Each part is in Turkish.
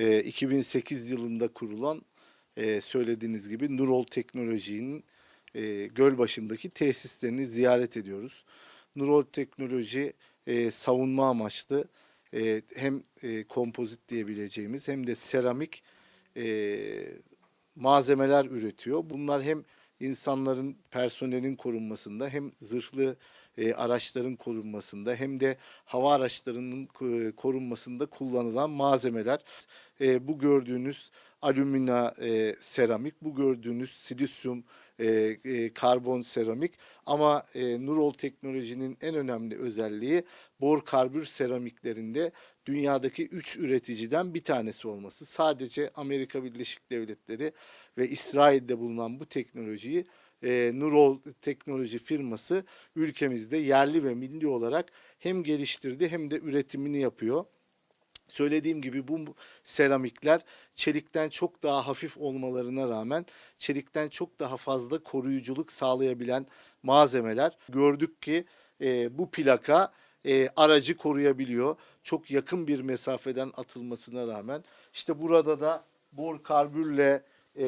e, 2008 yılında kurulan e, söylediğiniz gibi Nurol Teknoloji'nin e, Gölbaşı'ndaki tesislerini ziyaret ediyoruz. Nurol Teknoloji e, savunma amaçlı e, hem e, kompozit diyebileceğimiz hem de seramik e, malzemeler üretiyor. Bunlar hem insanların, personelin korunmasında hem zırhlı e, araçların korunmasında hem de hava araçlarının e, korunmasında kullanılan malzemeler. E, bu gördüğünüz alümina e, seramik, bu gördüğünüz silisyum e, e, karbon seramik ama e, Nurol teknolojinin en önemli özelliği bor karbür seramiklerinde dünyadaki 3 üreticiden bir tanesi olması. Sadece Amerika Birleşik Devletleri ve İsrail'de bulunan bu teknolojiyi e, Nurol teknoloji firması ülkemizde yerli ve milli olarak hem geliştirdi hem de üretimini yapıyor. Söylediğim gibi bu seramikler çelikten çok daha hafif olmalarına rağmen çelikten çok daha fazla koruyuculuk sağlayabilen malzemeler. Gördük ki e, bu plaka e, aracı koruyabiliyor. Çok yakın bir mesafeden atılmasına rağmen. İşte burada da bor karbürle e,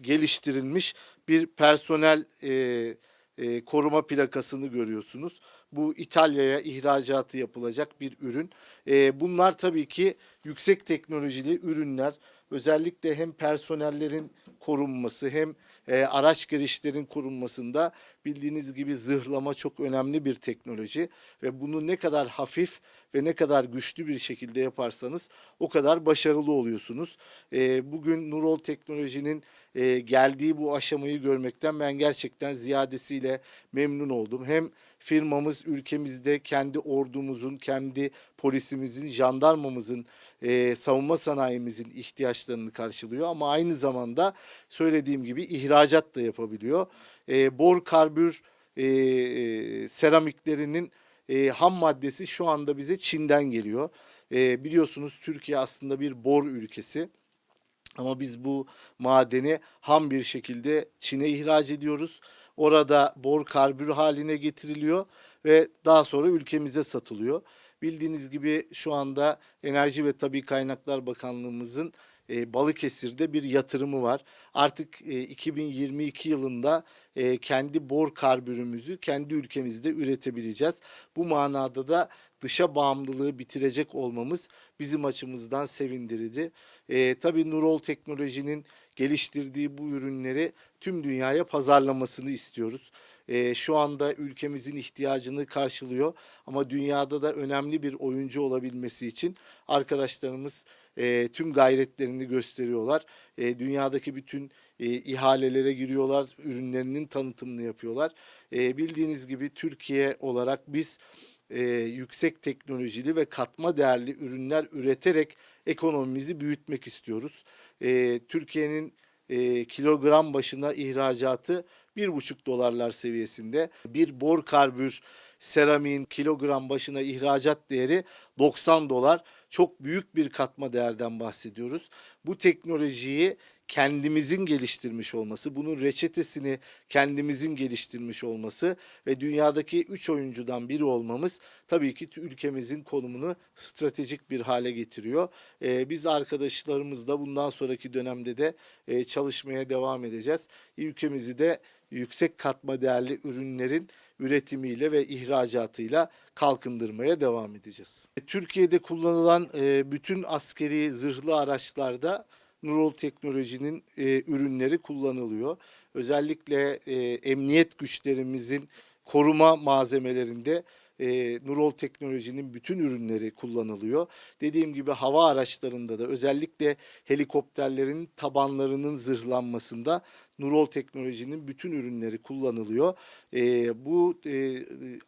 geliştirilmiş bir personel e, e, koruma plakasını görüyorsunuz. Bu İtalya'ya ihracatı yapılacak bir ürün. E, bunlar tabii ki yüksek teknolojili ürünler. Özellikle hem personellerin korunması hem e, araç girişlerin korunmasında bildiğiniz gibi zırhlama çok önemli bir teknoloji ve bunu ne kadar hafif ve ne kadar güçlü bir şekilde yaparsanız o kadar başarılı oluyorsunuz. E, bugün Nurol Teknoloji'nin e, geldiği bu aşamayı görmekten ben gerçekten ziyadesiyle memnun oldum. Hem firmamız ülkemizde kendi ordumuzun, kendi polisimizin, jandarmamızın, e, savunma sanayimizin ihtiyaçlarını karşılıyor ama aynı zamanda söylediğim gibi ihracat da yapabiliyor. E, bor karbür e, e, seramiklerinin e, ham maddesi şu anda bize Çin'den geliyor. E, biliyorsunuz Türkiye aslında bir bor ülkesi. Ama biz bu madeni ham bir şekilde Çin'e ihraç ediyoruz. Orada bor karbür haline getiriliyor ve daha sonra ülkemize satılıyor. Bildiğiniz gibi şu anda Enerji ve Tabi Kaynaklar Bakanlığımızın e, Balıkesir'de bir yatırımı var. Artık e, 2022 yılında e, kendi bor karbürümüzü kendi ülkemizde üretebileceğiz. Bu manada da dışa bağımlılığı bitirecek olmamız bizim açımızdan sevindirici. E, tabii Nurol Teknoloji'nin geliştirdiği bu ürünleri tüm dünyaya pazarlamasını istiyoruz. E, şu anda ülkemizin ihtiyacını karşılıyor ama dünyada da önemli bir oyuncu olabilmesi için arkadaşlarımız e, tüm gayretlerini gösteriyorlar. E, dünyadaki bütün e, ihalelere giriyorlar, ürünlerinin tanıtımını yapıyorlar. E, bildiğiniz gibi Türkiye olarak biz e, yüksek teknolojili ve katma değerli ürünler üreterek ekonomimizi büyütmek istiyoruz. E, Türkiye'nin e, kilogram başına ihracatı bir buçuk dolarlar seviyesinde. Bir bor karbür seramiğin kilogram başına ihracat değeri 90 dolar. Çok büyük bir katma değerden bahsediyoruz. Bu teknolojiyi kendimizin geliştirmiş olması, bunun reçetesini kendimizin geliştirmiş olması ve dünyadaki üç oyuncudan biri olmamız tabii ki ülkemizin konumunu stratejik bir hale getiriyor. Ee, biz arkadaşlarımızla bundan sonraki dönemde de e, çalışmaya devam edeceğiz. Ülkemizi de yüksek katma değerli ürünlerin üretimiyle ve ihracatıyla kalkındırmaya devam edeceğiz. Türkiye'de kullanılan bütün askeri zırhlı araçlarda Nurol Teknoloji'nin e, ürünleri kullanılıyor. Özellikle e, emniyet güçlerimizin koruma malzemelerinde e, Nurol Teknoloji'nin bütün ürünleri kullanılıyor. Dediğim gibi hava araçlarında da özellikle helikopterlerin tabanlarının zırhlanmasında Nurol Teknoloji'nin bütün ürünleri kullanılıyor. E, bu e,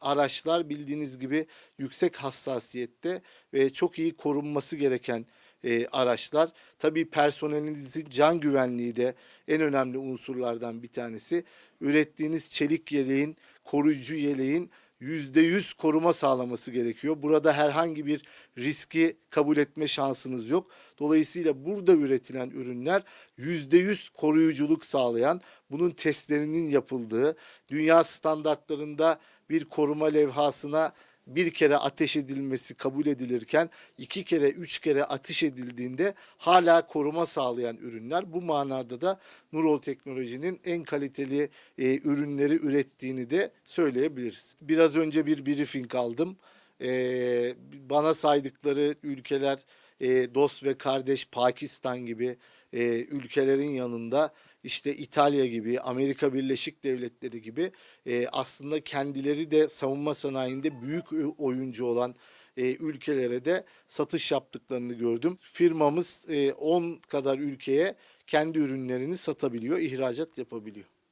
araçlar bildiğiniz gibi yüksek hassasiyette ve çok iyi korunması gereken e, araçlar. Tabii personelinizin can güvenliği de en önemli unsurlardan bir tanesi. Ürettiğiniz çelik yeleğin, koruyucu yeleğin %100 koruma sağlaması gerekiyor. Burada herhangi bir riski kabul etme şansınız yok. Dolayısıyla burada üretilen ürünler %100 koruyuculuk sağlayan, bunun testlerinin yapıldığı, dünya standartlarında bir koruma levhasına bir kere ateş edilmesi kabul edilirken iki kere, üç kere ateş edildiğinde hala koruma sağlayan ürünler. Bu manada da Nurol Teknoloji'nin en kaliteli e, ürünleri ürettiğini de söyleyebiliriz. Biraz önce bir briefing aldım. E, bana saydıkları ülkeler e, dost ve kardeş Pakistan gibi e, ülkelerin yanında işte İtalya gibi, Amerika Birleşik Devletleri gibi e, aslında kendileri de savunma sanayinde büyük oyuncu olan e, ülkelere de satış yaptıklarını gördüm. Firmamız e, 10 kadar ülkeye kendi ürünlerini satabiliyor, ihracat yapabiliyor.